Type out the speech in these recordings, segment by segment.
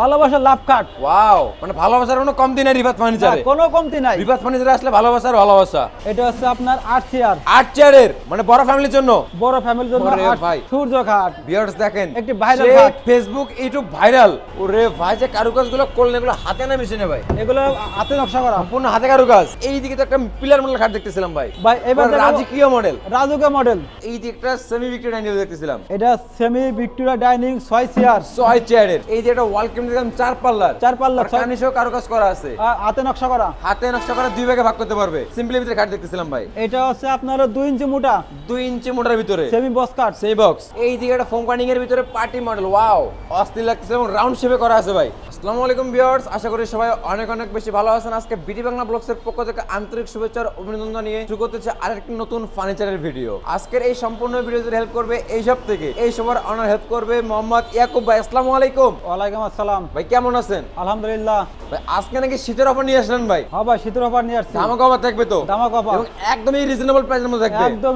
ভালোবাসার লাভ কাট ওয়াও মানে ভালোবাসার কোনো কমতি নাই ফার্নিচারে। কোনো কমতি নাই। ফার্নিচারে আসলে ভালোবাসার ভালোবাসা। এটা হচ্ছে আপনার আট চেয়ার আট চেয়ারের মানে বড় ফ্যামিলির জন্য? বড় ফ্যামিলির জন্য ভাই। সূর্য খাট ভিউয়ার্স দেখেন একটি খাট। ফেসবুক ইউটিউব ভাইরাল ওরে ভাই যে কারুকাজগুলো করলেন এগুলো হাতে না মেশিনে ভাই? এগুলো হাতে নকশা করা। সম্পূর্ণ হাতে কারুকাজ। এই দিকে তো একটা পিলার মডেল খাট দেখতেছিলাম ভাই। ভাই এবার রাজকীয় মডেল রাজুকা মডেল এই দিকে একটা সেমি ভিক্টোরিয়া ডাইনিং দেখতেছিলাম। এটা সেমি ভিক্টোরিয়া ডাইনিং ছয় চেয়ার ছয় চেয়ারের এই যে একটা ওয়াল কেমন দেখলাম চার পাল্লার। চার পাল্লার, আর ছয়- কানিসেও করা আছে। হাতে নকশা করা। হাতে নকশা করা দুই ভাগে ভাগ করতে পারবে। সিম্পলি ভিতরে খাট দেখতেছিলাম ভাই। এটা হচ্ছে আপনার দুই ইঞ্চি মোটা। দুই ইঞ্চি মোটার ভিতরে। সেমি বস কাট বক্স এই দিকে একটা ফোম কার্নিং এর ভিতরে পার্টি মডেল ওয়াও অস্থির লাগতেছে এবং রাউন্ড শেপে করা আছে ভাই। আসসালামু আলাইকুম ভিউয়ার্স আশা করি সবাই অনেক অনেক বেশি ভালো আছেন। আজকে বিটি বাংলা ব্লগসের পক্ষ থেকে আন্তরিক শুভেচ্ছা ও অভিনন্দন নিয়ে শুরু করতেছে আরেকটি নতুন ফার্নিচারের ভিডিও। আজকের এই সম্পূর্ণ ভিডিওতে হেল্প করবে এই সব থেকে। এই সবার অনার হেল্প করবে মোহাম্মদ ইয়াকুব ভাই। আসসালামু আলাইকুম। ওয়ালাইকুম আসসালাম। ভাই কেমন আছেন? আলহামদুলিল্লাহ। ভাই আজকে নাকি শীতের অফার নিয়ে আসলেন ভাই? হ্যাঁ ভাই শীতের অফার নিয়ে আসছি। দামা কম থাকবে তো? দামাক offer। এবং একদমই রিজনেবল প্রাইসের মধ্যে থাকবে। একদম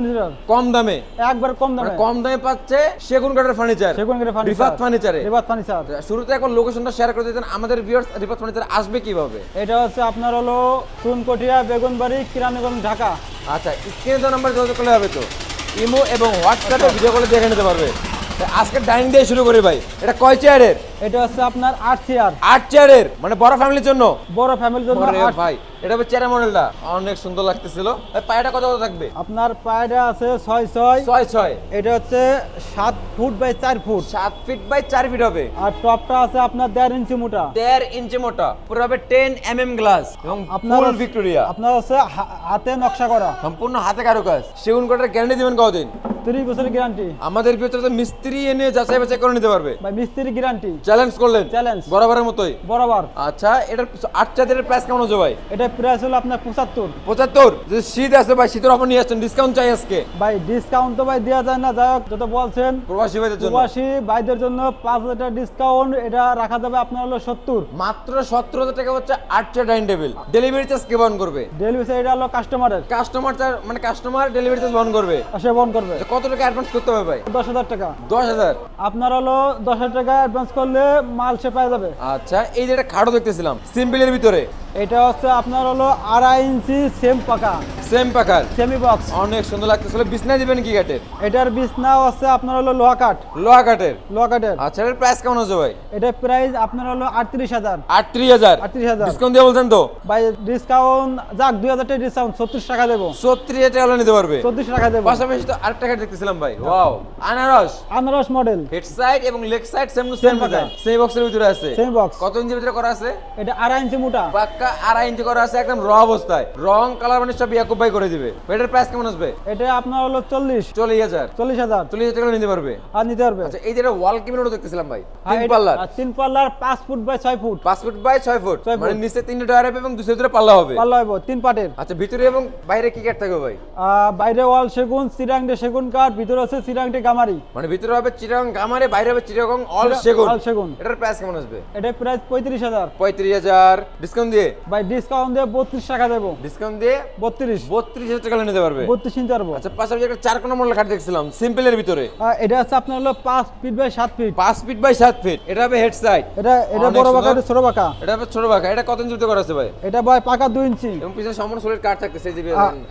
কম দামে। একবার কম মানে দামে কম দামে পাচ্ছে সেগুন কাঠের ফার্নিচার সেগুন কাঠের ফার্নিচার রিফাত ফার্নিচারে রিফাত ফার্নিচার শুরুতে একবার লোকেশনটা শেয়ার করে দিতেন আমাদের ভিউয়ার্স রিপোর্টমেন্ট ফার্নিচার আসবে কীভাবে? এটা হচ্ছে আপনার হলো সুনকোটিয়া বেগুনবাড়ি কিরানীগঞ্জ ঢাকা। আচ্ছা স্ক্রিনে তো নাম্বার যোগাযোগ করলে হবে তো। ইমো এবং হোয়াটসঅ্যাপে ভিডিও কলে দেখে নিতে পারবে। আজকে ডাইনিং দিয়ে শুরু করি ভাই। এটা কয় চেয়ারের এটা হচ্ছে আপনার আট চেয়ার আট চেয়ারের মানে বড় ফ্যামিলির জন্য? বড় ফ্যামিলির জন্য ভাই এটা হবে চেয়ারের মডেলটা অনেক সুন্দর লাগতেছিল। ভাই পায়টা কত কত থাকবে? আপনার পায়টা আছে ছয় ছয়। ছয় ছয়। এটা হচ্ছে সাত ফুট বাই চার ফুট। সাত ফিট বাই চার ফিট হবে। আর টপটা আছে আপনার দেড় ইঞ্চি মোটা। দেড় ইঞ্চি মোটা। পুরো হবে টেন এম এম গ্লাস এবং আপনার ফুল ভিক্টোরিয়া আপনার হচ্ছে হাতে নকশা করা। সম্পূর্ণ হাতে কারুকাজ। সেগুন কাঠের গ্যারান্টি দিবেন কতদিন? তিরিশ বছরের গ্যারান্টি আমাদের ভিতরে তো মিস্ত্রি এনে যাচাই বাছাই করে নিতে পারবে। বা মিস্ত্রি গ্যারান্টি চ্যালেঞ্জ করলেন? চ্যালেঞ্জ বরাবরের মতোই? বরাবর। আচ্ছা এটার আট চাঁদের প্রাইস কেমন হচ্ছে ভাই? এটা প্রাইস হলো আপনার পঁচাত্তর। পঁচাত্তর? যদি শীত আছে ভাই শীতের অফার নিয়ে আসছেন ডিসকাউন্ট চাই আজকে। ভাই ডিসকাউন্ট তো ভাই দেওয়া যায় না যাই হোক যত বলছেন। প্রবাসী ভাইদের জন্য। প্রবাসী ভাইদের জন্য পাঁচ হাজার টাকা ডিসকাউন্ট এটা রাখা যাবে আপনার হলো সত্তর। মাত্র সতেরো হাজার টাকা হচ্ছে আট chair dining table delivery charge কে বহন করবে? ডেলিভারি চার্জ এটা হলো কাস্টমারের কাস্টমার মানে কাস্টমার ডেলিভারি চার্জ বহন করবে। সে বহন করবে। আচ্ছা, কত টাকা অ্যাডভান্স করতে হবে ভাই? দশ হাজার টাকা। দশ হাজার। আপনার হলো দশ হাজার টাকা অ্যাডভান্স করলে মাল সে পাওয়া যাবে। আচ্ছা এই যে একটা খাটও দেখতেছিলাম সিম্পলের ভিতরে। এটা হচ্ছে আপনার হলো আড়াই ইঞ্চি সেম পাকা সেম পাকার সেমি বক্স অনেক সুন্দর লাগতেছিল বিছনা দিবেন কি কাঠের? এটার বিছনাও হচ্ছে আপনার হলো লোহা কাঠ। লোহা কাঠের? লোহা কাঠের। আচ্ছা এর প্রাইস কেমন হচ্ছে ভাই? এটার প্রাইস আপনার হলো আটত্রিশ হাজার। আটত্রিশ হাজার? আটত্রিশ হাজার। ডিসকাউন্ট দিয়ে বলছেন তো? ভাই ডিসকাউন্ট যাক দুই হাজার টাকা ডিসকাউন্ট ছত্রিশ টাকা দেবো। ছত্রিশ হাজার টাকা হলে নিতে পারবে। চৌত্রিশ টাকা দেবো। পাশাপাশি তো আরেকটা খাট দেখতেছিলাম ভাই। ওয়াও আনারস। আনারস মডেল হেড সাইড এবং leg side same to same পাকা। সেই বক্সের ভিতরে আছে। সেম বক্স কত ইঞ্চির ভিতরে করা আছে? এটা আড়াই ইঞ্চি মোটা। পাক্কা আড়াই ইঞ্চি করা আছে একদম র অবস্থায়। রং কালার মানে সব ইয়াকুব ভাই করে দিবে। এটার প্রাইস কেমন আসবে? এটা আপনার হলো চল্লিশ। চল্লিশ হাজার। চল্লিশ হাজার। চল্লিশ হাজার নিতে পারবে। আর নিতে পারবে। আচ্ছা এই যেটা ওয়াল কেবিনেটও দেখতেছিলাম ভাই? তিন পাল্লার। তিন পাল্লার পাঁচ ফুট বাই ছয় ফুট। পাঁচ ফুট বাই ছয় ফুট। মানে নিচে তিনটে ডয়ার হবে এবং দুশো ভিতরে পাল্লা হবে। পাল্লা হইব তিন পাটের। আচ্ছা ভিতরে এবং বাইরে কি কাঠ থাকবে ভাই? বাইরে ওয়াল সেগুন চিরাংটে সেগুন কাঠ ভিতরে আছে চিরাংটে গামারি। মানে ভিতরে হবে চিটাগং গামারে বাইরে হবে চিটাগং অল সেগুন। অল সেগুন। এটার প্রাইস কেমন আসবে? এটা প্রাইস পঁয়ত্রিশ হাজার। পঁয়ত্রিশ হাজার। ডিসকাউন্ট দিয়ে? ভাই ডিসকাউন্ট দিয়ে বত্রিশ টাকা দেবো। ডিসকাউন্ট দিয়ে বত্রিশ। বত্রিশ হাজার টাকা নিতে পারবে। বত্রিশ নিতে পারব আচ্ছা পাশাপাশি একটা চার কোনা মডেল খাট দেখছিলাম সিম্পলের ভিতরে। এটা হচ্ছে আপনার হলো পাঁচ ফিট বাই সাত ফিট পাঁচ ফিট বাই সাত ফিট এটা হবে হেড সাইড এটা এটা বড় বাঁকা এটা ছোট বাঁকা এটা হবে ছোট বাঁকা এটা কত ইঞ্চি করা আছে ভাই? এটা ভাই পাকা দুই ইঞ্চি। এবং পিছনে সম্পূর্ণ সোলের কাঠ থাকতেছে যে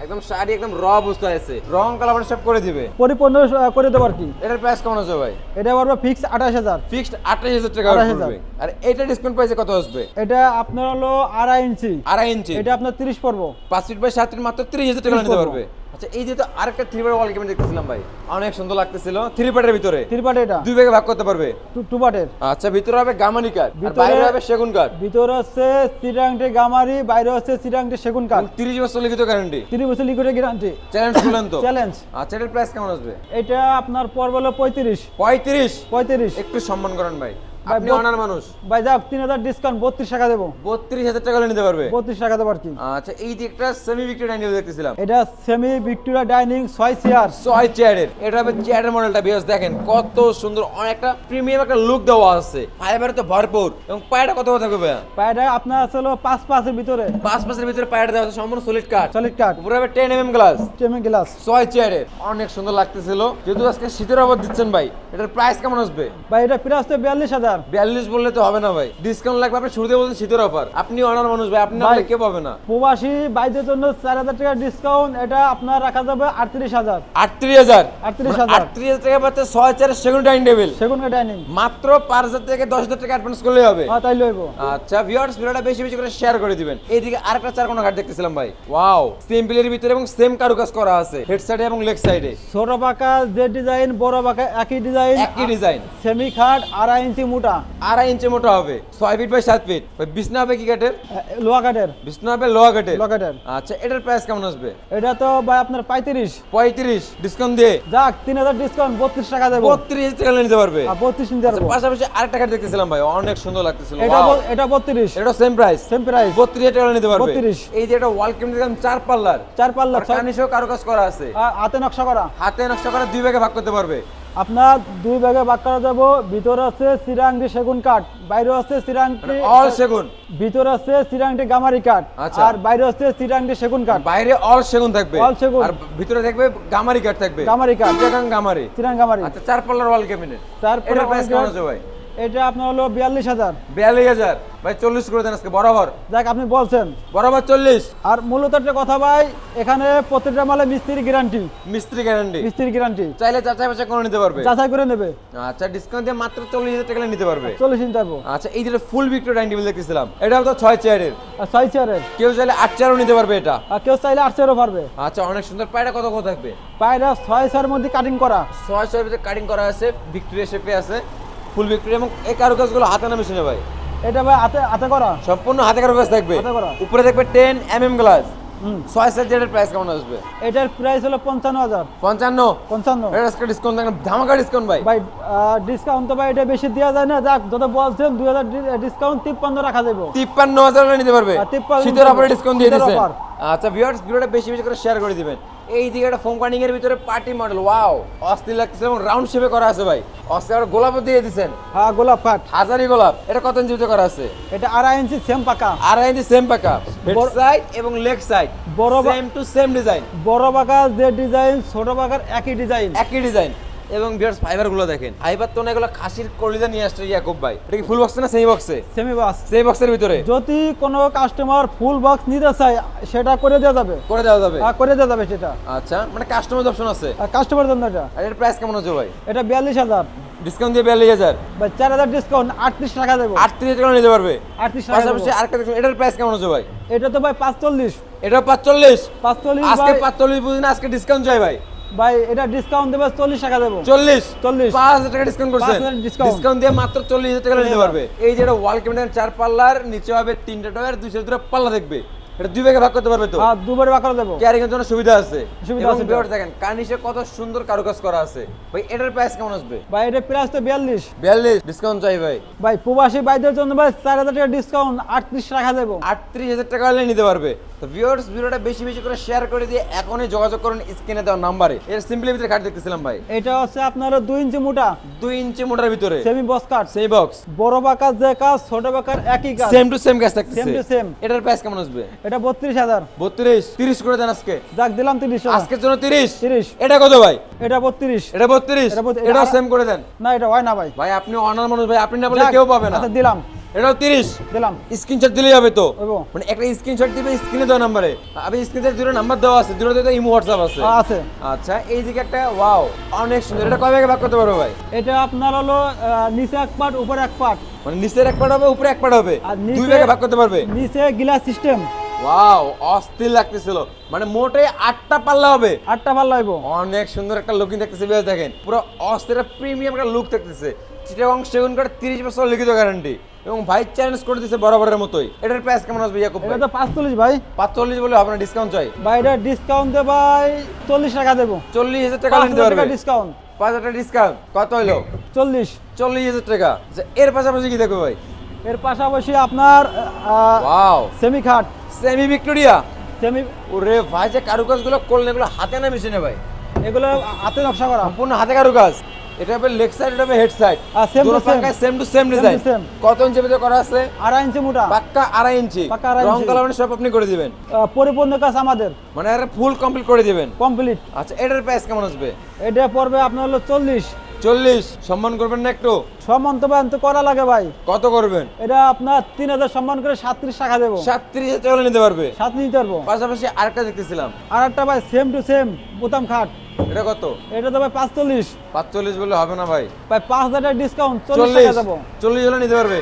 একদম শাড়ি একদম র অবস্থায় আছে। রং কালার সব করে দিবে। পরিপূর্ণ করে দেবো আর কি। এটার প্রাইস কেমন আছে ভাই? এটা পারব ফিক্স আঠাশ হাজার। ফিক্সড আঠাশ হাজার টাকা পড়বে আর এটা ডিসকাউন্ট প্রাইসে কত আসবে? এটা আপনার হলো আড়াই ইঞ্চি। আড়াই ইঞ্চি। এটা আপনার তিরিশ পড়ব। পাঁচ ফিট বাই সাত ফিট মাত্র তিরিশ হাজার টাকা নিতে পারবে। আচ্ছা এই যে তো আরেকটা থ্রি পার্ট ওয়াল দেখতেছিলাম ভাই অনেক সুন্দর লাগতেছিল। থ্রি পার্টের ভিতরে থ্রি পাট এটা। দুই ভাগে ভাগ করতে পারবে। টু- পাটের আচ্ছা ভিতরে হবে গামানি কাঠ বাইরে হবে সেগুন কাঠ ভিতরে হচ্ছে চিরাংটে গামারি বাইরে হচ্ছে চিরাংটে সেগুন কাঠ এবং তিরিশ বছর লিখিত গ্যারান্টি তিরিশ বছর লিকুইডের গ্যারান্টি চ্যালেঞ্জ করলেন তো। চ্যালেঞ্জ আচ্ছা এটার প্রাইস কেমন আসবে? এটা আপনার পর হলো পঁয়ত্রিশ। পঁয়ত্রিশ? পঁয়ত্রিশ। একটু সম্মান করেন ভাই, আপনি অনার মানুষ। ভাই যাক তিন হাজার ডিসকাউন্ট বত্রিশ টাকা দেবো। বত্রিশ হাজার টাকা নিতে পারবে। বত্রিশ টাকা দেবো আর কি। আচ্ছা এই যে একটা সেমি ভিক্টোরিয়া ডাইনিং দেখতেছিলাম। এটা সেমি ভিক্টোরিয়া ডাইনিং ছয় চেয়ার ছয় চেয়ারের এটা হবে চেয়ারের মডেলটা বিকজ দেখেন কত সুন্দর অনেকটা প্রিমিয়াম একটা লুক দেওয়া আছে। ফাইবারে তো ভরপুর এবং পায়টা কত কথা থাকবে পায়টা আপনার আছে হলো পাঁচ পাঁচের ভিতরে। পাঁচ পাঁচের ভিতরে পায়টা দেওয়া আছে সম্পূর্ণ সলিড কাঠ সলিড কাঠ উপরে হবে টেন এম গ্লাস টেমি গ্লাস ছয় চেয়ারের অনেক সুন্দর লাগতেছিল। যেহেতু আজকে শীতের অফার দিচ্ছেন ভাই এটার প্রাইস কেমন আসবে? ভাই এটা প্রাইস তো বিয়াল্লিশ হাজার। হাজার বিয়াল্লিশ বললে তো হবে না ভাই। ডিসকাউন্ট লাগবে আপনি শুরুতে বলছেন শীতের অফার আপনি অনার মানুষ ভাই আপনি ভাই। হলে পাবে না? প্রবাসী বাইদের জন্য চার হাজার টাকা ডিসকাউন্ট এটা আপনার রাখা যাবে আটত্রিশ হাজার। আটত্রিশ হাজার? 38,000 আটত্রিশ হাজার টাকা পাচ্ছে ছয় চার সেকেন্ড ডাইনিং টেবিল। সেগুন ডাইনিং। মাত্র পাঁচ হাজার থেকে দশ হাজার টাকা অ্যাডভান্স করলেই হবে। হ্যাঁ তাই লইব। আচ্ছা ভিউয়ার্স ভিডিওটা বেশি বেশি করে শেয়ার করে দিবেন। এইদিকে আরেকটা চার কোনা ঘাট দেখতেছিলাম ভাই। ওয়াও সিম্পলের ভিতরে এবং সেম কারুকাজ করা আছে। হেড সাইডে এবং লেগ সাইডে ছোট পাকা যে ডিজাইন বড় পাকা একই ডিজাইন একই ডিজাইন সেমি খাট আড়াই ইঞ্চি মোটা আড়াই ইঞ্চি মোটা হবে। ছয় ফিট বাই সাত ফিট বিছনা হবে কি কাঠের? লোয়া কাঠের। বিছনা হবে লোহা কাঠের। লোয়া কাঠের। আচ্ছা এটার প্রাইস কেমন আসবে? এটা তো ভাই আপনার পঁয়ত্রিশ। পঁয়ত্রিশ ডিসকাউন্ট দিয়ে? যাক তিন হাজার ডিসকাউন্ট বত্রিশ টাকা দেবো। বত্রিশ টাকা নিতে পারবে। বত্রিশ নিতে পারব। পাশাপাশি আরেকটা কাঠ দেখতেছিলাম ভাই অনেক সুন্দর লাগতেছিল। এটা এটা বত্রিশ। এটা সেম প্রাইস সেম প্রাইস বত্রিশ টাকা নিতে পারবে। 32 এই যে এটা ওয়াল কেমন দেখলাম চার পাল্লার। চার পাল্লা আর কানিসেও কারুকাজ করা আছে। হাতে নকশা করা। হাতে নকশা করে দুই ভাগে ভাগ করতে পারবে। আপনার দুই ভাগে ভাগ করা যাব। ভিতরে আছে সিরাংটি সেগুন কাঠ বাইরে আছে সিরাংটি অল সেগুন। ভিতরে আছে সিরাংটি গামারি কাঠ আচ্ছা। আর বাইরে আছে সিরাংটি সেগুন কাঠ। বাইরে অল সেগুন থাকবে। অল সেগুন। আর ভিতরে থাকবে গামারি কাঠ থাকবে। গামারি কাঠ। চিরাং গামারি। সিরাং গামারি। আচ্ছা চার পাল্লার ওয়াল ক্যাবিনেট চার পলার প্রাইস কেমন আছে ভাই? এটা আপনার হলো বিয়াল্লিশ হাজার। বিয়াল্লিশ হাজার। ভাই চল্লিশ করে দেন আজকে বরাবর। যাক আপনি বলছেন। বরাবর চল্লিশ। আর মূলত একটা কথা ভাই এখানে প্রত্যেকটা মালে মিস্ত্রি গ্যারান্টি। মিস্ত্রি গ্যারান্টি। মিস্ত্রি গ্যারান্টি। চাইলে চাচাই বাচ্চা করে নিতে পারবে। যাচাই করে নেবে। আচ্ছা ডিসকাউন্ট দিয়ে মাত্র চল্লিশ হাজার টাকা নিতে পারবে। চল্লিশ ইঞ্চ পারব আচ্ছা এই যেটা ফুল ভিক্টোর ডাইনিং টেবিল দেখতেছিলাম এটাও তো ছয় চেয়ারের আর ছয় চেয়ারের কেউ চাইলে আট চেয়ারও নিতে পারবে এটা। আর কেউ চাইলে আট চেয়ারও পারবে। আচ্ছা অনেক সুন্দর। পায়রা কত কত থাকবে? পায়রা ছয় চেয়ারের মধ্যে কাটিং করা। ছয় ছয়ের ভিতরে কাটিং করা আছে ভিক্টোরিয়া শেপে আছে। ফুল ভিক্টোরিয়া এবং এই কারুকাজগুলো হাতে না মেশিনে ভাই। এটা ভাই হাতে হাতে করা? সম্পূর্ণ হাতে কারুকাজ থাকবে। হাতে করা। উপরে থাকবে টেন এম এম গ্লাস ছয় প্রাইস কেমন আসবে? এটার প্রাইস হলো পঞ্চান্ন হাজার। পঞ্চান্ন? পঞ্চান্ন। এটা ডিসকাউন্ট থাকবে ধামাকা ডিসকাউন্ট ভাই। ভাই ডিসকাউন্ট তো ভাই এটা বেশি দেওয়া যায় না। যাক যত বলছেন দুই হাজার ডিসকাউন্ট তিপ্পান্ন রাখা যাব। তিপ্পান্ন হাজার নিতে পারবে। আর 53 শীতের অফারে ডিসকাউন্ট দিয়ে offer। আচ্ছা ভিউয়ার্স ভিডিওটা বেশি বেশি করে শেয়ার করে দিবেন। এই দিকে একটা ফোম কাটিং এর ভিতরে পার্টি মডেল ওয়াও অস্থির লাগতেছে এবং রাউন্ড শেপে করা আছে ভাই। অস্থির আর গোলাপও দিয়ে দিছেন। হ্যাঁ গোলাপ পাট। হাজারি গোলাপ। এটা কত ইঞ্চিতে করা আছে? এটা আড়াই ইঞ্চি সেম পাকা। আড়াই ইঞ্চি সেম পাকা। হেড বড়- সাইড এবং লেগ সাইড বড় সেম টু সেম ডিজাইন বড় পাকা যে ডিজাইন ছোট পাকার একই ডিজাইন একই ডিজাইন এবং ভিউয়ার্স ফাইবারগুলো দেখেন। ফাইবার তো না এগুলো খাসির কলিজা নিয়ে আসছে ইয়াকুব ভাই। এটা কি ফুল বক্স না সেমি বক্সে সেমি বাস সেমি বক্সের ভিতরে? যদি কোনো কাস্টমার ফুল বক্স নিতে চায় সেটা করে দেওয়া যাবে। করে দেওয়া যাবে? হ্যাঁ, করে দেওয়া যাবে সেটা। আচ্ছা মানে কাস্টমাইজ অপশন আছে? আর কাস্টমার জন্য এটা। আর এর প্রাইস কেমন আছে ভাই? এটা বিয়াল্লিশ হাজার। ডিসকাউন্ট দিয়ে বিয়াল্লিশ হাজার? বা চার হাজার ডিসকাউন্ট আটত্রিশ টাকা দেবো। আটত্রিশ টাকা নিতে পারবে? আটত্রিশ টাকা পাশাপাশি। আরেকটা এটার প্রাইস কেমন আছে ভাই? এটা তো ভাই পাঁচচল্লিশ। এটা পাঁচচল্লিশ? পাঁচচল্লিশ আজকে পাঁচচল্লিশ বুঝি না আজকে ডিসকাউন্ট চাই ভাই। ভাই এটা ডিসকাউন্ট দেবে চল্লিশ টাকা দেবো। চল্লিশ? চল্লিশ। পাঁচ হাজার টাকা ডিসকাউন্ট করছেন ডিসকাউন্ট দিয়ে মাত্র চল্লিশ হাজার টাকা নিতে পারবে। এই যে এটা ওয়াল ক্যাবিনেট চার পাল্লার নিচে হবে তিনটা টয়ার দুইশো দুটো পাল্লা দেখবে। এটা দুই ভাগে ভাগ করতে পারবে তো? আর দুবার বাকরা দেবো। ক্যারিং এর জন্য সুবিধা আছে। সুবিধা আছে। ভিউয়ার দেখেন কার্নিশে কত সুন্দর কারুকাজ করা আছে। ভাই এটার প্রাইস কেমন আসবে? ভাই এটা প্রাইস তো বিয়াল্লিশ। বিয়াল্লিশ ডিসকাউন্ট চাই ভাই। ভাই প্রবাসী বাইদের জন্য ভাই চার হাজার টাকা ডিসকাউন্ট আটত্রিশ টাকা দেবো। আটত্রিশ হাজার টাকা হলে নিতে পারবে। তো ভিউয়ার্স ভিডিওটা বেশি বেশি করে শেয়ার করে দিয়ে এখনই যোগাযোগ করুন স্ক্রিনে দেওয়া নাম্বারে এর সিম্পলি ভিতরে কাট দেখতেছিলাম ভাই। এটা হচ্ছে আপনার দুই ইঞ্চি মোটা। দুই ইঞ্চি মোটার ভিতরে। সেমি বক্স কাঠ সেই বক্স বড় বাকার যে কাজ ছোট বাকার একই কাজ। সেম টু সেম গ্যাস থাকতেছে Same to same। এটার প্রাইস কেমন আসবে? এটা বত্রিশ হাজার। বত্রিশ। তিরিশ করে দেন আজকে। যাক দিলাম তিরিশ টাকা আজকের জন্য তিরিশ। তিরিশ। এটা কত ভাই? এটা বত্রিশ। এটা বত্রিশ। এটা বত্রিশ। এটাও এটা- সেম করে দেন। না এটা হয় না ভাই। ভাই আপনি অনার মানুষ ভাই আপনি না বলে কেউ পাবে না। আচ্ছা দিলাম। এটাও তিরিশ। দিলাম। স্ক্রিনশট দিলেই হবে তো। মানে একটা স্ক্রিনশট দিবে স্ক্রিনে দেওয়া নাম্বারে। আমি স্ক্রিনশট দুটো নাম্বার দেওয়া আছে ইমো হোয়াটসঅ্যাপ আছে। আছে। আচ্ছা এই দিকে একটা ওয়াও অনেক সুন্দর। এটা কয় ভাগে ভাগ করতে পারব ভাই? এটা আপনার হলো নিচে এক পাট উপরে এক পাট মানে নিচের এক পাট হবে উপরে এক পাট হবে? দুই ভাগে ভাগ করতে পারবে? নিচে গিলাস সিস্টেম ওয়াও অস্থির লাগতেছিল। মানে মোটে আটটা পাল্লা হবে। আটটা পাল্লা লাগবো অনেক সুন্দর একটা লুকিং দেখতেছে বেশ দেখেন। পুরো অস্থির প্রিমিয়াম একটা লুক দেখতেছে। চিটাগং সেগুন কাঠ তিরিশ বছর লিখিত গ্যারান্টি এবং ভাই চ্যালেঞ্জ করে দিচ্ছে বরাবরের মতোই। এটার প্রাইস কেমন আসবে ইয়াকুব এটা তো পাঁচচল্লিশ ভাই। পাঁচচল্লিশ বলে না ডিসকাউন্ট চাই। ভাই এটা ডিসকাউন্ট দে ভাই চল্লিশ টাকা দেবো। চল্লিশ হাজার টাকা নিতে পারবে। ডিসকাউন্ট পাঁচ হাজার ডিসকাউন্ট কত হইল? চল্লিশ। চল্লিশ হাজার টাকা। এর পাশাপাশি কি দেখবে ভাই? এর পাশাপাশি আপনার ওয়াও সেমি খাট সেমি ভিক্টোরিয়া সেমি ওরে ভাই যে কারুকাজগুলো করলেন এগুলো হাতে না মেশিনে ভাই? এগুলো হাতে নকশা করা। সম্পূর্ণ হাতে কারুকাজ। এটা হবে লেগ সাইড এটা হবে হেড সাইড আর same to same। Same to same design কত ইঞ্চি ভিতরে করা আছে? আড়াই ইঞ্চি মোটা। পাক্কা আড়াই ইঞ্চি পাক্কা আড়াই রং। কালার সব আপনি করে দিবেন। পরিপূর্ণ কাজ আমাদের। মানে আর ফুল কমপ্লিট করে দিবেন। কমপ্লিট আচ্ছা এটার প্রাইস কেমন আসবে? এটা পড়বে আপনার হলো চল্লিশ। চল্লিশ। সম্মান করবেন না একটু? সম্মান তো তো করা লাগে ভাই। কত করবেন? এটা আপনার তিন হাজার সম্মান করে সাতত্রিশ টাকা দেবো। সাতত্রিশ হাজার নিতে পারবে। সাত নিতে পারব। পাশাপাশি আরেকটা দেখতেছিলাম। আর একটা ভাই সেম টু সেম বোতাম খাট। এটা কত? এটা তো ভাই পাঁচচল্লিশ। পাঁচচল্লিশ বলে হবে না ভাই। ভাই পাঁচ হাজার টাকা ডিসকাউন্ট চল্লিশ টাকা দেবো। চল্লিশ হলে নিতে পারবে?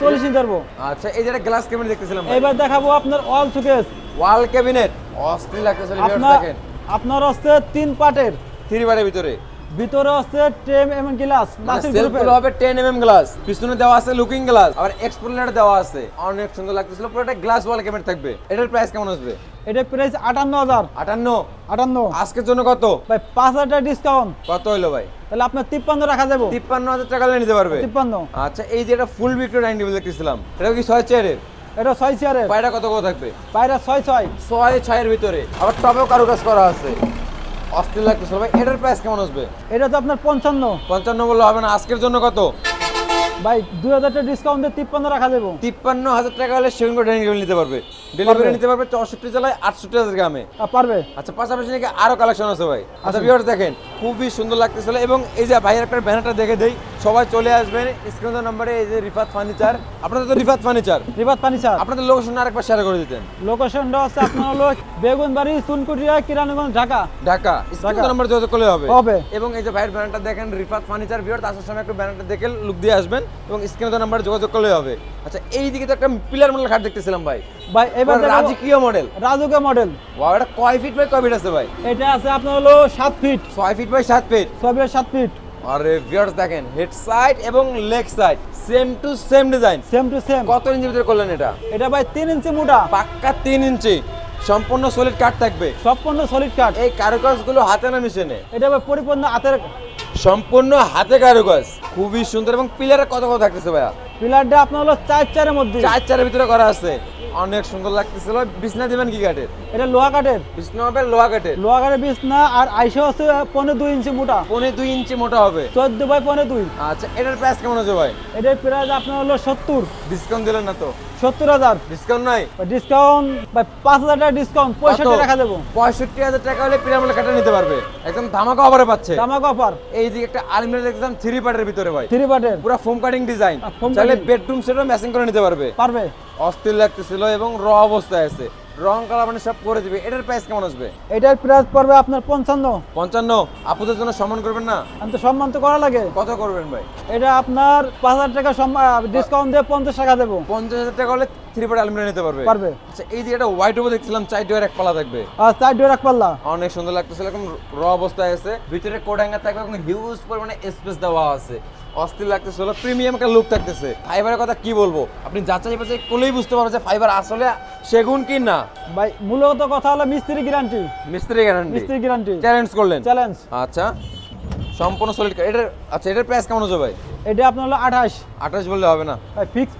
চল্লিশ নিতে পারব। আচ্ছা এই যে একটা গ্লাস ক্যাবিনেট দেখতেছিলাম এবার দেখাবো আপনার অল সুকেস ওয়াল ক্যাবিনেট অস্থির লাগতেছে ভিউয়ার্স আপনার দেখেন। আপনার হচ্ছে তিন পার্টের থ্রি বারের ভিতরে। ভিতরে হচ্ছে টেম এম গ্লাস গ্রুপের সেলফগুলো হবে 10 এমএম গ্লাস পিছনে দেওয়া আছে লুকিং গ্লাস আবার এক্সপ্লোরার দেওয়া আছে। অনেক সুন্দর লাগতেছিল পুরোটা গ্লাস ওয়াল ক্যাবিনেট থাকবে। এটার প্রাইস কেমন আসবে? এটা প্রাইস আটান্ন হাজার। আটান্ন? আটান্ন। আজকের জন্য কত? ভাই পাঁচ হাজার টাকা ডিসকাউন্ট কত হলো ভাই? তাহলে আপনার তিপ্পান্ন রাখা যাব। তিপ্পান্ন হাজার টাকা হলে নিতে পারবে? তিপ্পান্ন। আচ্ছা এই যে এটা ফুল বিক্রি ডাইনিং টেবিল দেখতেছিলাম এটা কি ছয় চেয়ারের এটা ছয় চেয়ারের পায়রা কত কত থাকবে? পায়রা ছয় ছয়। ছয় ছয়ের ভিতরে। আবার টপেও কারুকাজ করা আছে। অস্থির লাগতেছিল ভাই এটার প্রাইস কেমন আসবে? এটা তো আপনার পঞ্চান্ন। পঞ্চান্ন বললে হবে না আজকের জন্য কত? ভাই দুই হাজার টাকা ডিসকাউন্ট দিয়ে তিপ্পান্ন রাখা দেবো। তিপ্পান্ন হাজার টাকা হলে সেগুন ডাইনিং টেবিল নিতে পারবে। ডেলিভারি নিতে পারবে চৌষট্টি জেলায় আটষট্টি হাজার গ্রামে। পারবে। আচ্ছা পাশাপাশি নাকি আরও কালেকশন আছে ভাই। আচ্ছা ভিউর্স ভিউয়ার্স দেখেন খুবই সুন্দর লাগতেছিল এবং এই যে ভাইয়ের একটা ব্যানারটা দেখে দেই সবাই চলে আসবেন। স্ক্রিনের নম্বরে এই যে রিফাত ফার্নিচার। আপনাদের তো রিফাত ফার্নিচার। পানি স্যার আপনাদের লোকেশন আরেকবার শেয়ার করে দিতেন। লোকেশনটা হচ্ছে আপনার হলো বেগুনবাড়ি চুনকুটিয়া কিরানীগঞ্জ ঢাকা। ঢাকা। স্ক্রিনের নম্বরে যোগাযোগ করলে হবে। হবে। এবং এই যে ভাইয়ের ব্যানারটা দেখেন রিফাত ফার্নিচার ভিউয়ার আসার সময় একটু ব্যানারটা দেখে লুক দিয়ে আসবেন এবং স্ক্রিনের নম্বরে যোগাযোগ করলে হবে। আচ্ছা এই দিকে তো একটা পিলার মডেল খাট দেখতেছিলাম ভাই। ভাই এবার রাজকীয় মডেল রাজুকে মডেল ওয়াও এটা কয় ফিট বাই কয় ফিট আছে ভাই? এটা আছে আপনার হলো সাত ফিট ছয় ফিট বাই সাত ফিট ছয় ফিট সাত ফিট আরে ভিউয়ার্স দেখেন হেড সাইড এবং leg side same to same design same to same কত ইঞ্চি ভিতরে করলেন এটা? এটা ভাই তিন ইঞ্চি মোটা। পাক্কা তিন ইঞ্চি। সম্পূর্ণ সলিড কাঠ থাকবে। সম্পূর্ণ সলিড কাঠ এই কারুকাজগুলো হাতে না মেশিনে? এটা ভাই পরিপূর্ণ হাতের সম্পূর্ণ হাতে কারুকাজ। খুবই সুন্দর এবং পিলারে কত কত থাকতেছে ভাইয়া? পিলারটা আপনার হলো চার চারের মধ্যে। চার চারের ভিতরে করা আছে। অনেক সুন্দর লাগতেছিল। বিছনা দিবেন কি কাঠের? এটা লোহা কাঠের। বিছনা হবে লোহা কাঠের। লোহা কাঠের বিছনা আর আইসে হচ্ছে পনেরো দুই ইঞ্চি মোটা। পনে দুই ইঞ্চি মোটা হবে। চোদ্দ বাই পনেরো দুই। আচ্ছা এটার প্রাইস কেমন আছে ভাই? এটার প্রাইস আপনার হলো সত্তর। ডিসকাউন্ট দিলেন না তো? সত্তর হাজার। ডিসকাউন্ট নাই? ডিসকাউন্ট ভাই পাঁচ হাজার টাকা ডিসকাউন্ট পঁয়ষট্টি রাখা দেবো পঁয়ষট্টি হাজার টাকা হলে পিরামিড কাটা নিতে পারবে। একদম ধামাকা অফারে পাচ্ছে। জামাক অফার এই দিকে একটা আলমিরা দেখছিলাম থ্রি পার্টের ভিতরে ভাই। থ্রি পার্টের পুরো foam cutting design cutting। Bedroom সেটও matching করে নিতে পারবে। পারবে। অস্থির লাগতেছিল এবং র অবস্থায় আছে। রং কালার মানে সব করে দিবে। এটার প্রাইস কেমন আসবে? এটার প্রাইস পড়বে আপনার পঞ্চান্ন। পঞ্চান্ন? আপুদের জন্য সম্মান করবেন না? আমি তো সম্মান তো করা লাগে। কত করবেন ভাই? এটা আপনার পাঁচ হাজার টাকা ডিসকাউন্ট দিয়ে পঞ্চাশ টাকা দেবো। পঞ্চাশ হাজার টাকা হলে থ্রি পার্ট আলমিরা নিতে পারবে। পারবে। আচ্ছা এই যে একটা হোয়াইট ওভার দেখছিলাম চাই ডোয়ার এক পালা থাকবে। আর চার ডোর এক পাল্লা। অনেক সুন্দর লাগতেছিল এরকম র অবস্থায় আছে। ভিতরে কোড হ্যাঙ্গার থাকবে এবং হিউজ পরিমাণে স্পেস দেওয়া আছে। অস্থির লাগতেছিল প্রিমিয়াম একটা লুক থাকতেছে। ফাইবারের কথা কি বলব? আপনি যাচাই বাছাই করলেই বুঝতে পারবেন যে ফাইবার আসলে সেগুন কি না। ভাই মূলত কথা হলো মিস্ত্রি গ্যারান্টি মিস্ত্রি গ্যারান্টি মিস্ত্রি গ্যারান্টি চ্যালেঞ্জ করলেন। চ্যালেঞ্জ আচ্ছা। সম্পূর্ণ সলিড এটার আচ্ছা এটার প্রাইস কেমন হচ্ছে ভাই? এটা আপনার হলো আঠাশ। আঠাশ বললে হবে না। ফিক্স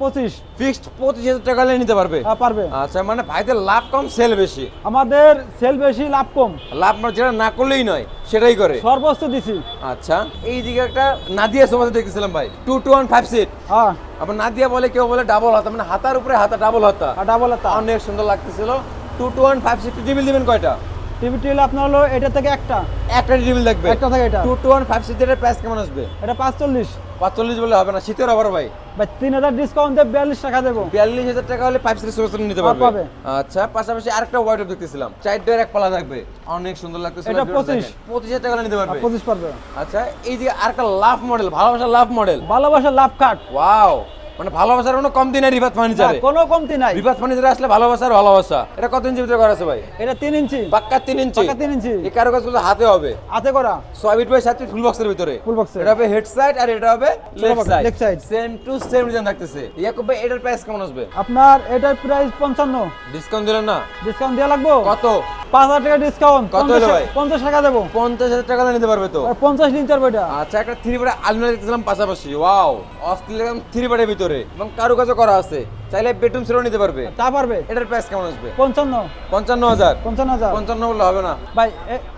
পঁচিশ। ফিক্সড পঁচিশ হাজার টাকা নিতে পারবে? আহ, পারবে। আচ্ছা মানে ভাইদের লাভ কম সেল বেশি? আমাদের সেল বেশি লাভ কম। লাভ মানে যেটা না করলেই নয় সেটাই করে। সর্বোচ্চ দিছি। আচ্ছা এই দিকে একটা নাদিয়া সোফা দেখতেছিলাম ভাই। Two two one five seat হ্যাঁ। আবার নাদিয়া বলে কেউ বলে ডাবল হাতা। মানে হাতার উপরে হাতা ডাবল হাতা। আর ডাবল তা অনেক সুন্দর লাগতেছিল। Two two one five seat table দিবেন কয়টা? টিভি টিল আপনার হলো এটা থেকে একটা। একটা টেবিল দেখবে। একটা থেকে এটা। Two two one five seat এর প্রাইস কেমন আসবে? এটা পাঁচচল্লিশ। পাঁচচল্লিশ বলে হবে না শীতের আবার ভাই। ভাই তিন হাজার ডিসকাউন্ট দিয়ে বিয়াল্লিশ টাকা দেবো। বিয়াল্লিশ হাজার টাকা হলে ফাইভ সিট সোফা নিতে পারবে। আচ্ছা পাশাপাশি আরেকটা হোয়াইট দেখতেছিলাম। চার ডোর এক পালা থাকবে। অনেক সুন্দর লাগতেছে এটা 25 পঁচিশ। হাজার টাকা হলে নিতে পারবে। পঁচিশ পারবে। আচ্ছা এই যে আরেকটা লাভ মডেল ভালোবাসা লাভ মডেল ভালোবাসা লাভ কাট ওয়াও মানে ভালোবাসার কোনো কমতি নাই রিফাত ফার্নিচারে কোনো কমতি নাই। রিফাত ফার্নিচারে আসলে ভালোবাসার ভালোবাসা। এটা কত ইঞ্চি ভিতরে করা আছে ভাই? এটা তিন ইঞ্চি। পাক্কা তিন ইঞ্চি। পাক্কা তিন ইঞ্চি। এই কারুকাজগুলো হাতে হবে। হাতে করা। ছয় ফিট বাই সাত ফিট ফুল বক্সের ভিতরে। Box এর। এটা হবে হেড সাইড আর এটা হবে box, side leg side। Same to same design থাকতেছে। ইয়াকুব ভাই এটার প্রাইস কেমন আসবে? আপনার এটার প্রাইস পঞ্চান্ন। ডিসকাউন্ট দিলেন না? ডিসকাউন্ট দেওয়া লাগবো? কত? পাঁচ হাজার টাকা ডিসকাউন্ট কত হলো ভাই? পঞ্চাশ টাকা দেবো। পঞ্চাশ হাজার টাকা নিতে পারবে তো? পঞ্চাশ লিটার বইটা আচ্ছা একটা থ্রি পার্টের আলমিরা দেখছিলাম পাশাপাশি। ওয়াও অস্থির থ্রি পার্টের ভিতরে। এবং কারুকাজও করা আছে। চাইলে বেডরুম সেটও নিতে পারবে। তা পারবে? এটার প্রাইস কেমন আসবে? পঞ্চান্ন। পঞ্চান্ন হাজার। পঞ্চান্ন হাজার। পঞ্চান্ন বললে হবে না। ভাই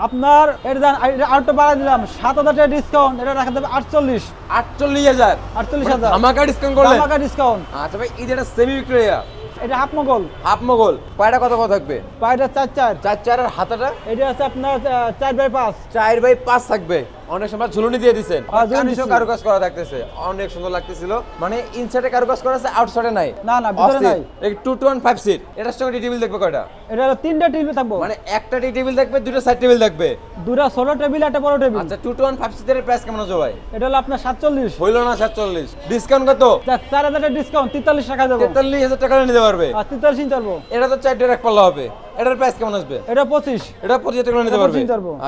আপনার এটা দান আরেকটা বাড়াই দিলাম। সাত হাজার টাকা ডিসকাউন্ট এটা রাখা দেবে আটচল্লিশ। আটচল্লিশ হাজার। আটচল্লিশ হাজার। আমাকে ডিসকাউন্ট করলে? টাকা ডিসকাউন্ট আচ্ছা ভাই এই যেটা সেমি ভিক্টোরিয়া এটা হাফ মগল। হাফ মোগল। পায়টা কত কত থাকবে? পায়টা চার চার। চার চার আর হাতাটা? এটা আছে আপনার চার বাই পাঁচ। চার বাই পাঁচ থাকবে। অনেক সময় ঝুলুনি দিয়ে দিচ্ছেন হ্যাঁ, ঝুলুনি কারুকাজ করা থাকতেছে। অনেক সুন্দর লাগতেছিল। মানে ইনসাইডে কারুকাজ করা আছে আউটসাইডে নাই। না, না, ভিতরে নাই। টু ফাইভ সিট এটার সঙ্গে টি টেবিল দেখবে কয়টা? এটা তিনটা টেবিল থাকব। মানে একটা টি টেবিল দেখবে দুটো সাইড টেবিল দেখবে। দুটা ষোলো টেবিল একটা বড় টেবিল। আচ্ছা টু টু ওয়ান ফাইভ সিটের প্রাইস কেমন আছে ভাই? এটা হলো আপনার সাতচল্লিশ। হইল না সাতচল্লিশ। ডিসকাউন্ট কত? চার হাজার ডিসকাউন্ট তেতাল্লিশ টাকা দেবো। তেতাল্লিশ হাজার টাকা নিতে পারবে। আর তেতাল্লিশ ইঞ্চ চালবো এটা তো এক পাল্লা হবে। এটার প্রাইস কেমন আসবে? এটা পঁচিশ। এটা পঁচিশ হাজার টাকা নিতে পারবে?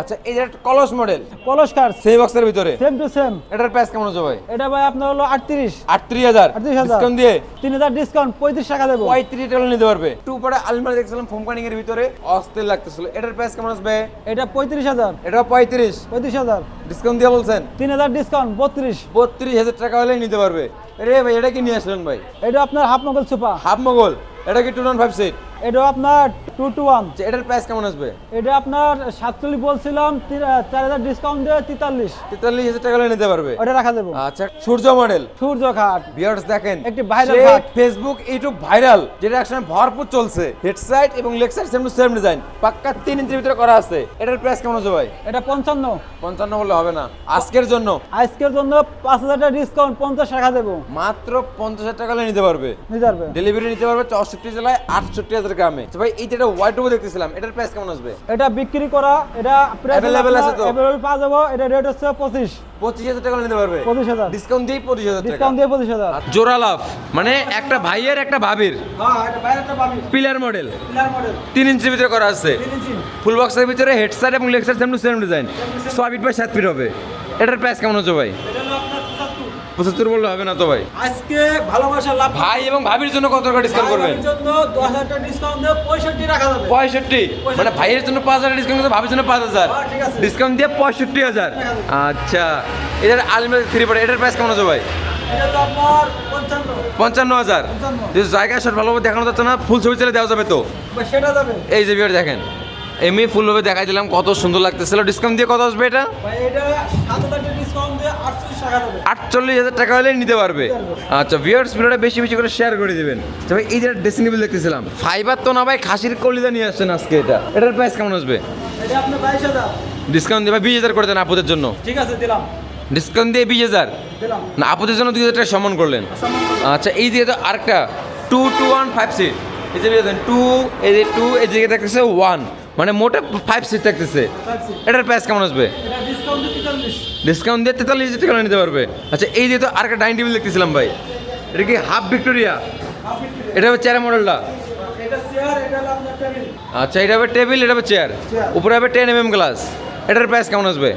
আচ্ছা এই যে একটা কলস মডেল কলস কার সেই বক্সের ভিতরে? সেম টু সেম এটার প্রাইস কেমন আছে ভাই? এটা ভাই আপনার হলো আটত্রিশ। আটত্রিশ হাজার। 38,000 ডিসকাউন্ট দিয়ে? তিন হাজার ডিসকাউন্ট পঁয়ত্রিশ টাকা দেবো। পঁয়ত্রিশ টাকা নিতে পারবে। টু পরে আলমারি দেখছিলাম ফোম কানিং এর ভিতরে। অস্থির লাগতেছিল। এটার প্রাইস কেমন আসবে? এটা পঁয়ত্রিশ হাজার। এটা পঁয়ত্রিশ। পঁয়ত্রিশ হাজার। ডিসকাউন্ট দিয়ে বলছেন? তিন হাজার ডিসকাউন্ট বত্রিশ। বত্রিশ হাজার টাকা হলে নিতে পারবে। রে ভাই এটা কি নিয়ে আসলেন ভাই? এটা আপনার half Mughal sofa. Half Mughal এটা কি টু নন ফাইভ সিট এটা আপনার টু টু ওয়ান এটার প্রাইস কেমন আসবে? এটা আপনার সাতচল্লিশ বলছিলাম চার হাজার ডিসকাউন্ট দিয়ে তেতাল্লিশ। তেতাল্লিশ হাজার টাকা নিতে পারবে। ওটা রাখা দেবো। আচ্ছা সূর্য মডেল সূর্য ঘাট। ভিউয়ার্স দেখেন একটি সেই ফেসবুক ইউটিউব ভাইরাল যেটা একসময় ভরপুর চলছে। হেড সাইড এবং সেম টু সেম ডিজাইন পাক্কা তিন ইঞ্চির ভিতরে করা আছে। এটার প্রাইস কেমন আছে ভাই? এটা পঞ্চান্ন। পঞ্চান্ন বললে হবে না। আজকের জন্য। আজকের জন্য পাঁচ হাজার টাকা ডিসকাউন্ট পঞ্চাশ টাকা দেবো। মাত্র পঞ্চাশ হাজার টাকা হলে নিতে পারবে। নিতে পারবে। ডেলিভারি নিতে পারবে চৌষট্টি জেলায় আটষট্টি হাজার গ্রামে। তো ভাই এই যেটা হোয়াইট দেখতেছিলাম। এটার প্রাইস কেমন আসবে? এটা বিক্রি করা এটা Available আছে তো? অ্যাভেলেবল পাওয়া যাব এটা রেট হচ্ছে পঁচিশ। পঁচিশ হাজার টাকা নিতে পারবে? পঁচিশ হাজার। ডিসকাউন্ট দিয়ে পঁচিশ হাজার টাকা। ডিসকাউন্ট দিয়ে পঁচিশ হাজার। জোড়া লাভ মানে একটা ভাইয়ের একটা ভাবির। হ্যাঁ এটা বাইরেটা পাবি পিলার মডেল পিলার মডেল তিন ইঞ্চির ভিতরে করা আছে। তিন ইঞ্চি। ফুল বক্সের ভিতরে হেড সাইড এবং leg same to same design feet by সাত ফিট হবে। এটার প্রাইস কেমন হচ্ছে ভাই? পঁচাত্তর বললে হবে না তো ভাই? আজকে ভালোবাসা লাভ ভাই এবং ভাবির জন্য কত টাকা ডিসকাউন্ট করবেন? জন্য দশ হাজার টাকা ডিসকাউন্ট দিয়ে পঁয়ষট্টি রাখা যাবে। পঁয়ষট্টি? মানে ভাইয়ের জন্য পাঁচ হাজার ডিসকাউন্ট ভাবির জন্য পাঁচ হাজার? হ্যাঁ। ডিসকাউন্ট দিয়ে পঁয়ষট্টি হাজার। আচ্ছা। এটার আলমারি থ্রি পড়ে এটার প্রাইস কেমন আছে ভাই? পঞ্চান্ন। হাজার। জায়গা শট ভালোভাবে দেখানো যাচ্ছে না ফুল ছবি চালিয়ে দেওয়া যাবে তো? বা সেটা যাবে। এই যে বিয়ার দেখেন। এমনি ফুলভাবে দেখাই দিলাম কত সুন্দর লাগতেছিল ডিসকাউন্ট দিয়ে কত আসবে এটা? আটচল্লিশ হাজার টাকা হলে নিতে পারবে। আচ্ছা ভিউয়ার্স ভিডিওটা বেশি বেশি করে শেয়ার করে দেবেন। তবে এই যে ড্রেসিং টেবিল দেখতেছিলাম। ফাইবার তো না ভাই খাসির কলিদা নিয়ে আসছেন আজকে এটা। এটার প্রাইস কেমন আসবে? ডিসকাউন্ট দেবে বিশ হাজার করে দেন আপুদের জন্য। ঠিক আছে দিলাম। ডিসকাউন্ট দিয়ে বিশ হাজার? না আপুদের জন্য দুই হাজার টাকা সম্মান করলেন। আচ্ছা এই দিকে তো আরেকটা। Two two one five seat এই যে টু এই যে টু এই দিকে দেখতেছে ওয়ান মানে মোটে ফাইভ সিট থাকতেছে। এটার প্রাইস কেমন আসবে? ডিসকাউন্ট দিয়ে তেতাল্লিশ টাকা নিতে পারবে। আচ্ছা এই দিয়ে তো আরেকটা ডাইনিং টেবিল দেখতেছিলাম ভাই। এটা কি হাফ ভিক্টোরিয়া এটা হবে চেয়ার মডেলটা আচ্ছা এটা হবে টেবিল এটা হবে চেয়ার উপরে হবে টেন এম এম গ্লাস এটার প্রাইস কেমন আসবে?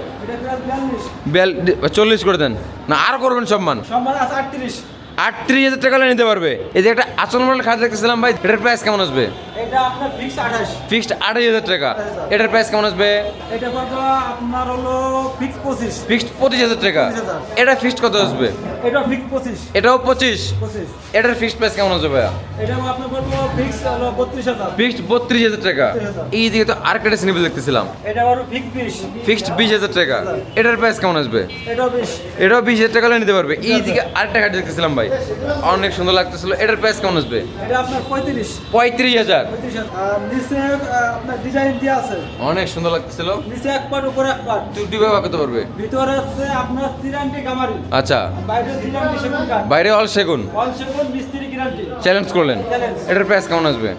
চল্লিশ করে দেন। না আর করবেন সম্মান। সম্মান আটত্রিশ। আটত্রিশ হাজার টাকা নিতে পারবে। এই যে একটা আসল মডেল খাট দেখতেছিলাম ভাই এটার প্রাইস কেমন আসবে? এটা আপনার ফিক্স আঠাশ। ফিক্সড আড়াই হাজার টাকা। এটার প্রাইস কেমন আসবে? এটা কত? আপনার হলো ফিক্স পঁচিশ। ফিক্সড পঁচিশ হাজার টাকা। এটা ফিক্সড কত আসবে? এটা ফিক্স পঁচিশ। এটাও পঁচিশ। পঁচিশ। এটার ফিক্সড প্রাইস কেমন আসবে ভাইয়া? এটা আপনার বলব ফিক্স হলো বত্রিশ হাজার। ফিক্সড বত্রিশ হাজার টাকা। এই দিকে তো আরেকটা ড্রেসিং টেবিল দেখতেছিলাম। এটা হলো ফিক্স বিশ। ফিক্সড বিশ হাজার টাকা। এটার প্রাইস কেমন আসবে? এটাও বিশ। এটাও বিশ হাজার টাকা নিতে পারবে। এই দিকে আরেকটা খাট দেখতেছিলাম ভাই। অনেক সুন্দর লাগতেছিল। এটার প্রাইস কেমন আসবে? পঁয়ত্রিশ। হাজার। অনেক সুন্দর লাগতেছিল। করতে পারবে? আচ্ছা। বাইরে অল সেগুন চ্যালেঞ্জ করলেন। এটার প্রাইস কেমন আসবে?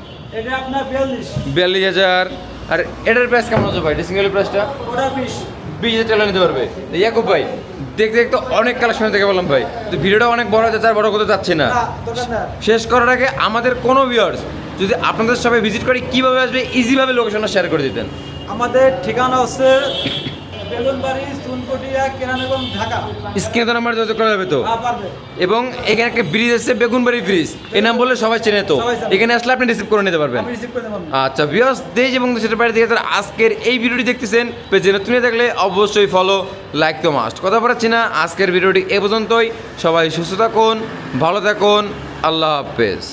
বিয়াল্লিশ। হাজার। আর এটার প্রাইস কেমন আসবে ভাই? ড্রেসিং প্রাইসটা বিশ টাকা নিতে পারবে। ইয়াকুব ভাই দেখতে দেখতে অনেক কালেকশন দেখে বললাম ভাই। তো ভিডিওটা অনেক বড় হতে চার বড় করতে চাচ্ছি না। শেষ করার আগে আমাদের কোনো ভিউয়ার্স যদি আপনাদের সবাই ভিজিট করে, কীভাবে আসবে ইজিভাবে লোকেশনটা শেয়ার করে দিতেন। আমাদের ঠিকানা হচ্ছে বেলুনবাড়ি স্ক্রিনে তো নাম্বার যোগাযোগ করা যাবে তো? হ্যাঁ এবং এখানে একটা ব্রিজ আছে বেগুনবাড়ি ব্রিজ এই নাম বললে সবাই চেনে তো। এখানে আসলে আপনি রিসিভ করে নিতে পারবেন। আচ্ছা ভিউয়ার্স দেশ এবং দেশের বাইরে থেকে আজকের এই ভিডিওটি দেখতেছেন পেজে নতুন থাকলে অবশ্যই ফলো লাইক তো মাস্ট কথা বলাচ্ছি না আজকের ভিডিওটি এ পর্যন্তই। সবাই সুস্থ থাকুন ভালো থাকুন। আল্লাহ হাফেজ।